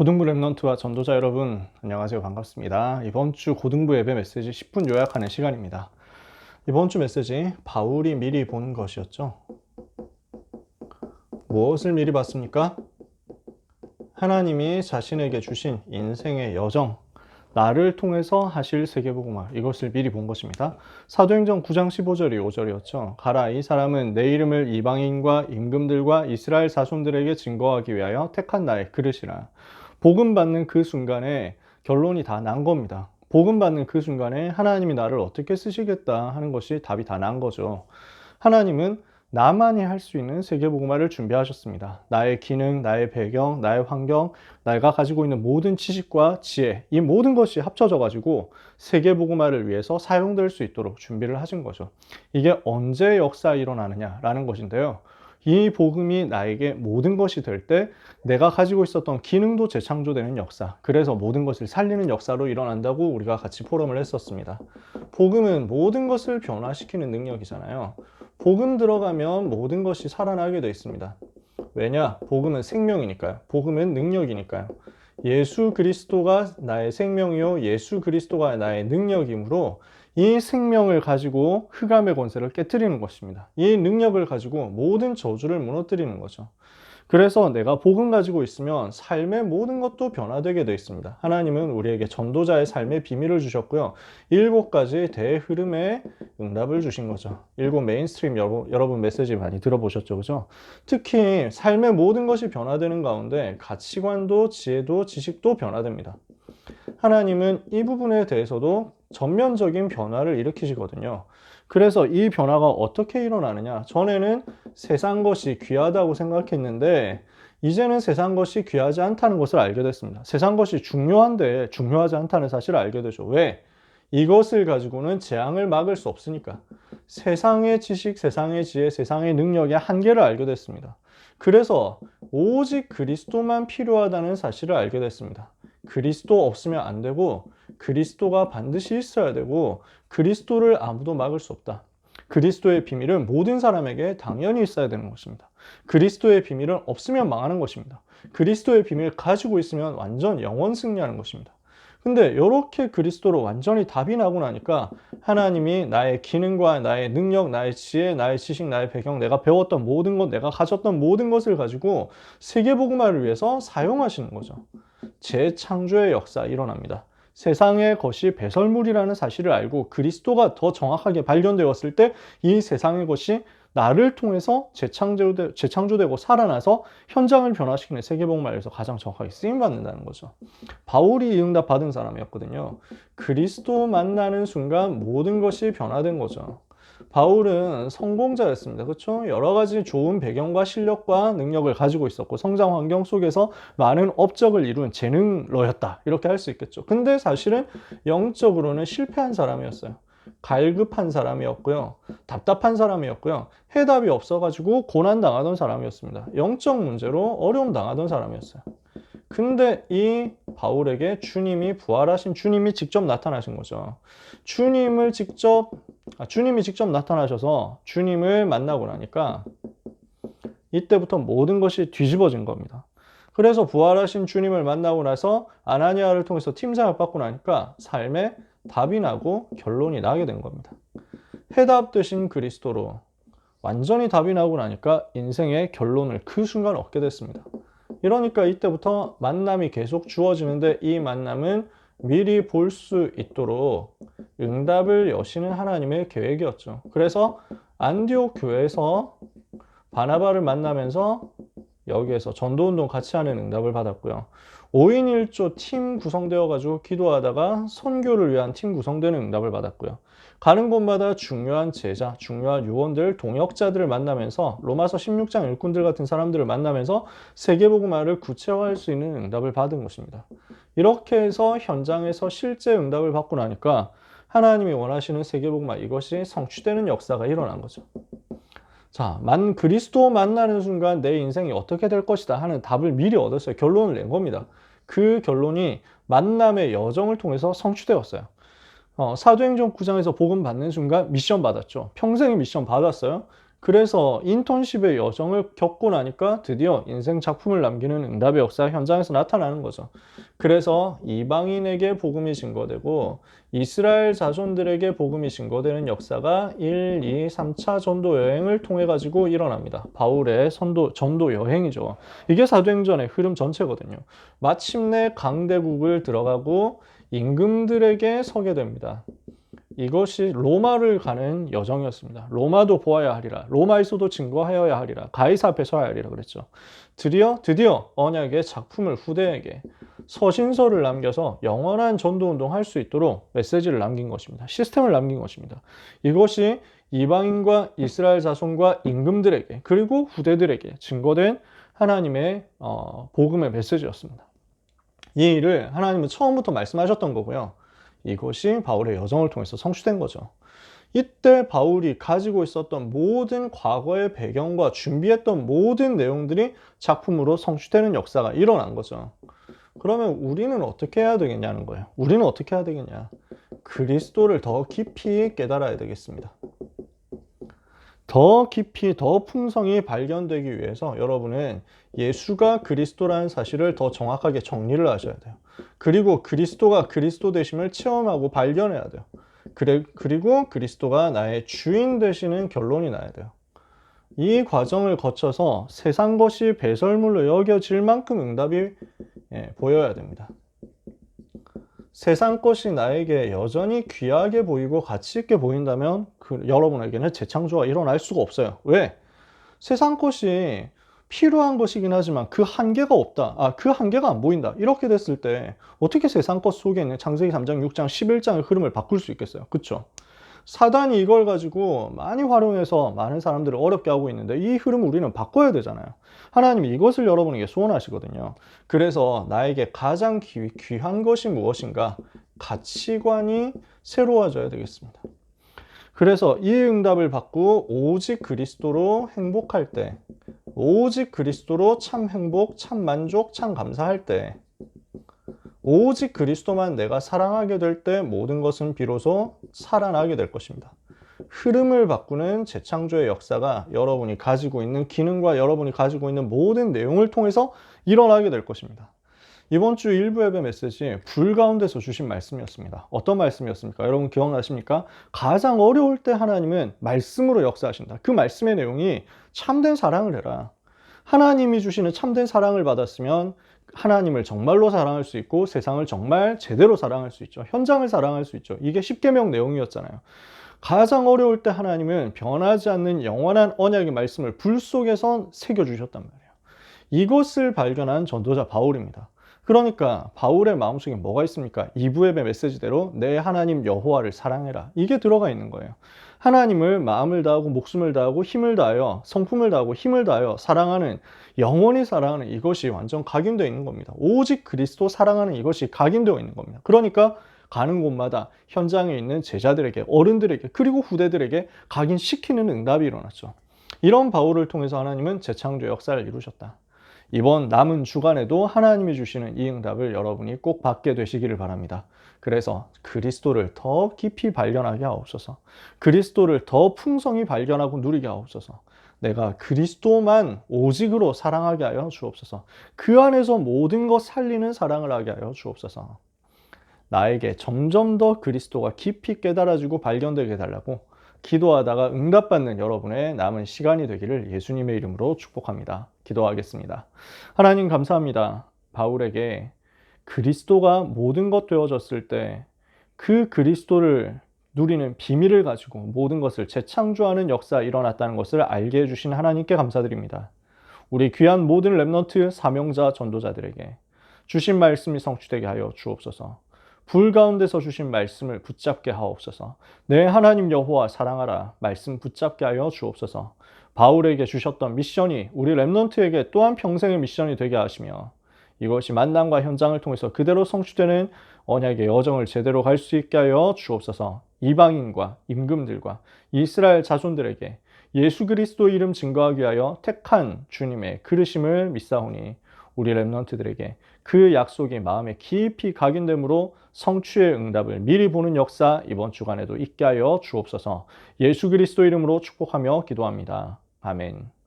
고등부 랩런트와 전도자 여러분 안녕하세요 반갑습니다 이번 주 고등부 예배 메시지 10분 요약하는 시간입니다 이번 주 메시지 바울이 미리 본 것이었죠 무엇을 미리 봤습니까? 하나님이 자신에게 주신 인생의 여정 나를 통해서 하실 세계복음화 이것을 미리 본 것입니다. 사도행전 9장 15절이 5절이었죠. 가라 이 사람은 내 이름을 이방인과 임금들과 이스라엘 사손들에게 증거하기 위하여 택한 나의 그릇이라. 복음 받는 그 순간에 결론이 다 난 겁니다. 복음 받는 그 순간에 하나님이 나를 어떻게 쓰시겠다 하는 것이 답이 다 난 거죠. 하나님은 나만이 할 수 있는 세계복음화를 준비하셨습니다. 나의 기능, 나의 배경, 나의 환경, 내가 가지고 있는 모든 지식과 지혜, 이 모든 것이 합쳐져 가지고 세계복음화를 위해서 사용될 수 있도록 준비를 하신 거죠. 이게 언제 역사 일어나느냐라는 것인데요. 이 복음이 나에게 모든 것이 될 때 내가 가지고 있었던 기능도 재창조되는 역사, 그래서 모든 것을 살리는 역사로 일어난다고 우리가 같이 포럼을 했었습니다. 복음은 모든 것을 변화시키는 능력이잖아요. 복음 들어가면 모든 것이 살아나게 되어 있습니다. 왜냐? 복음은 생명이니까요. 복음은 능력이니까요. 예수 그리스도가 나의 생명이요. 예수 그리스도가 나의 능력이므로 이 생명을 가지고 흑암의 권세를 깨뜨리는 것입니다. 이 능력을 가지고 모든 저주를 무너뜨리는 거죠. 그래서 내가 복음 가지고 있으면 삶의 모든 것도 변화되게 되어 있습니다. 하나님은 우리에게 전도자의 삶의 비밀을 주셨고요. 일곱 가지 대흐름의 응답을 주신 거죠. 일곱 메인스트림 여러분, 메시지 많이 들어보셨죠, 그죠? 특히 삶의 모든 것이 변화되는 가운데 가치관도 지혜도 지식도 변화됩니다. 하나님은 이 부분에 대해서도 전면적인 변화를 일으키시거든요. 그래서 이 변화가 어떻게 일어나느냐? 전에는 세상 것이 귀하다고 생각했는데, 이제는 세상 것이 귀하지 않다는 것을 알게 됐습니다. 세상 것이 중요한데 중요하지 않다는 사실을 알게 되죠. 왜? 이것을 가지고는 재앙을 막을 수 없으니까. 세상의 지식, 세상의 지혜, 세상의 능력의 한계를 알게 됐습니다. 그래서 오직 그리스도만 필요하다는 사실을 알게 됐습니다. 그리스도 없으면 안 되고 그리스도가 반드시 있어야 되고 그리스도를 아무도 막을 수 없다. 그리스도의 비밀은 모든 사람에게 당연히 있어야 되는 것입니다. 그리스도의 비밀은 없으면 망하는 것입니다. 그리스도의 비밀을 가지고 있으면 완전 영원 승리하는 것입니다. 근데 이렇게 그리스도로 완전히 답이 나고 나니까 하나님이 나의 기능과 나의 능력, 나의 지혜, 나의 지식, 나의 배경, 내가 배웠던 모든 것, 내가 가졌던 모든 것을 가지고 세계복음화를 위해서 사용하시는 거죠. 재창조의 역사 일어납니다. 세상의 것이 배설물이라는 사실을 알고 그리스도가 더 정확하게 발견되었을 때 이 세상의 것이 나를 통해서 재창조되, 재창조되고 살아나서 현장을 변화시키는 세계복음화에서 가장 정확하게 쓰임받는다는 거죠. 바울이 이 응답 받은 사람이었거든요. 그리스도 만나는 순간 모든 것이 변화된 거죠. 바울은 성공자였습니다. 그렇죠? 여러 가지 좋은 배경과 실력과 능력을 가지고 있었고 성장 환경 속에서 많은 업적을 이룬 재능러였다. 이렇게 할 수 있겠죠. 근데 사실은 영적으로는 실패한 사람이었어요. 갈급한 사람이었고요. 답답한 사람이었고요. 해답이 없어가지고 고난당하던 사람이었습니다. 영적 문제로 어려움 당하던 사람이었어요. 근데 이 바울에게 주님이 부활하신 주님이 직접 나타나신 거죠. 주님을 직접 아, 주님이 직접 나타나셔서 주님을 만나고 나니까 이때부터 모든 것이 뒤집어진 겁니다. 그래서 부활하신 주님을 만나고 나서 아나니아를 통해서 팀장을 받고 나니까 삶에 답이 나고 결론이 나게 된 겁니다. 해답 되신 그리스도로 완전히 답이 나고 나니까 인생의 결론을 그 순간 얻게 됐습니다. 이러니까 이때부터 만남이 계속 주어지는데 이 만남은 미리 볼 수 있도록 응답을 여시는 하나님의 계획이었죠. 그래서 안디옥 교회에서 바나바를 만나면서 여기에서 전도운동 같이 하는 응답을 받았고요. 5인 1조 팀 구성되어 가지고 기도하다가 선교를 위한 팀 구성되는 응답을 받았고요. 가는 곳마다 중요한 제자, 중요한 요원들, 동역자들을 만나면서 로마서 16장 일꾼들 같은 사람들을 만나면서 세계복음화를 구체화할 수 있는 응답을 받은 것입니다. 이렇게 해서 현장에서 실제 응답을 받고 나니까 하나님이 원하시는 세계복음화 이것이 성취되는 역사가 일어난 거죠. 자, 만 그리스도 만나는 순간 내 인생이 어떻게 될 것이다 하는 답을 미리 얻었어요. 결론을 낸 겁니다. 그 결론이 만남의 여정을 통해서 성취되었어요. 어, 사도행전 9장에서 복음 받는 순간 미션 받았죠. 평생의 미션 받았어요. 그래서 인턴십의 여정을 겪고 나니까 드디어 인생 작품을 남기는 응답의 역사 현장에서 나타나는 거죠. 그래서 이방인에게 복음이 증거되고 이스라엘 자손들에게 복음이 증거되는 역사가 1, 2, 3차 전도 여행을 통해 가지고 일어납니다. 바울의 선도 전도 여행이죠. 이게 사도행전의 흐름 전체거든요. 마침내 강대국을 들어가고 임금들에게 서게 됩니다. 이것이 로마를 가는 여정이었습니다. 로마도 보아야 하리라. 로마에서도 증거하여야 하리라. 가이사 앞에 서야 하리라 그랬죠. 드디어 드디어 언약의 작품을 후대에게 서신서를 남겨서 영원한 전도 운동할 수 있도록 메시지를 남긴 것입니다. 시스템을 남긴 것입니다. 이것이 이방인과 이스라엘 자손과 임금들에게 그리고 후대들에게 증거된 하나님의 어, 복음의 메시지였습니다. 이 일을 하나님은 처음부터 말씀하셨던 거고요. 이것이 바울의 여정을 통해서 성취된 거죠. 이때 바울이 가지고 있었던 모든 과거의 배경과 준비했던 모든 내용들이 작품으로 성취되는 역사가 일어난 거죠. 그러면 우리는 어떻게 해야 되겠냐는 거예요. 우리는 어떻게 해야 되겠냐? 그리스도를 더 깊이 깨달아야 되겠습니다. 더 깊이, 더 풍성히 발견되기 위해서 여러분은 예수가 그리스도라는 사실을 더 정확하게 정리를 하셔야 돼요. 그리고 그리스도가 그리스도 되심을 체험하고 발견해야 돼요. 그래, 그리고 그리스도가 나의 주인 되시는 결론이 나야 돼요. 이 과정을 거쳐서 세상 것이 배설물로 여겨질 만큼 응답이 예, 보여야 됩니다. 세상 것이 나에게 여전히 귀하게 보이고 가치 있게 보인다면 그 여러분에게는 재창조가 일어날 수가 없어요. 왜? 세상 것이 필요한 것이긴 하지만 그 한계가 없다. 아, 그 한계가 안 보인다. 이렇게 됐을 때 어떻게 세상 것 속에 있는 창세기 3장, 6장, 11장의 흐름을 바꿀 수 있겠어요? 그쵸? 사단이 이걸 가지고 많이 활용해서 많은 사람들을 어렵게 하고 있는데 이 흐름 우리는 바꿔야 되잖아요. 하나님이 이것을 여러분에게 소원하시거든요. 그래서 나에게 가장 귀, 귀한 것이 무엇인가? 가치관이 새로워져야 되겠습니다. 그래서 이 응답을 받고 오직 그리스도로 행복할 때, 오직 그리스도로 참 행복, 참 만족, 참 감사할 때, 오직 그리스도만 내가 사랑하게 될 때 모든 것은 비로소 살아나게 될 것입니다. 흐름을 바꾸는 재창조의 역사가 여러분이 가지고 있는 기능과 여러분이 가지고 있는 모든 내용을 통해서 일어나게 될 것입니다. 이번 주 일부 예배 메시지 불 가운데서 주신 말씀이었습니다. 어떤 말씀이었습니까? 여러분 기억나십니까? 가장 어려울 때 하나님은 말씀으로 역사하신다. 그 말씀의 내용이 참된 사랑을 해라. 하나님이 주시는 참된 사랑을 받았으면 하나님을 정말로 사랑할 수 있고 세상을 정말 제대로 사랑할 수 있죠. 현장을 사랑할 수 있죠. 이게 10계명 내용이었잖아요. 가장 어려울 때 하나님은 변하지 않는 영원한 언약의 말씀을 불 속에서 새겨 주셨단 말이에요. 이것을 발견한 전도자 바울입니다. 그러니까 바울의 마음속에 뭐가 있습니까? 2부의 메시지대로 내 하나님 여호와를 사랑해라. 이게 들어가 있는 거예요. 하나님을 마음을 다하고 목숨을 다하고 힘을 다하여 성품을 다하고 힘을 다하여 사랑하는 영원히 사랑하는 이것이 완전 각인되어 있는 겁니다. 오직 그리스도 사랑하는 이것이 각인되어 있는 겁니다. 그러니까 가는 곳마다 현장에 있는 제자들에게 어른들에게 그리고 후대들에게 각인시키는 응답이 일어났죠. 이런 바울을 통해서 하나님은 재창조 역사를 이루셨다. 이번 남은 주간에도 하나님이 주시는 이 응답을 여러분이 꼭 받게 되시기를 바랍니다. 그래서 그리스도를 더 깊이 발견하게 하옵소서. 그리스도를 더 풍성히 발견하고 누리게 하옵소서. 내가 그리스도만 오직으로 사랑하게 하여 주옵소서. 그 안에서 모든 것 살리는 사랑을 하게 하여 주옵소서. 나에게 점점 더 그리스도가 깊이 깨달아지고 발견되게 해달라고 기도하다가 응답받는 여러분의 남은 시간이 되기를 예수님의 이름으로 축복합니다. 기도하겠습니다. 하나님 감사합니다. 바울에게 그리스도가 모든 것 되어졌을 때 그 그리스도를 누리는 비밀을 가지고 모든 것을 재창조하는 역사 일어났다는 것을 알게 해주신 하나님께 감사드립니다. 우리 귀한 모든 랩넌트 사명자 전도자들에게 주신 말씀이 성취되게 하여 주옵소서. 불 가운데서 주신 말씀을 붙잡게 하옵소서. 내 하나님 여호와 사랑하라 말씀 붙잡게 하여 주옵소서. 바울에게 주셨던 미션이 우리 랩넌트에게 또한 평생의 미션이 되게 하시며 이것이 만남과 현장을 통해서 그대로 성취되는 언약의 여정을 제대로 갈 수 있게 하여 주옵소서. 이방인과 임금들과 이스라엘 자손들에게 예수 그리스도 이름 증거하기 위하여 택한 주님의 그르심을 믿사오니 우리 랩런트들에게 그 약속이 마음에 깊이 각인되므로 성취의 응답을 미리 보는 역사 이번 주간에도 있게 하여 주옵소서 예수 그리스도 이름으로 축복하며 기도합니다. 아멘.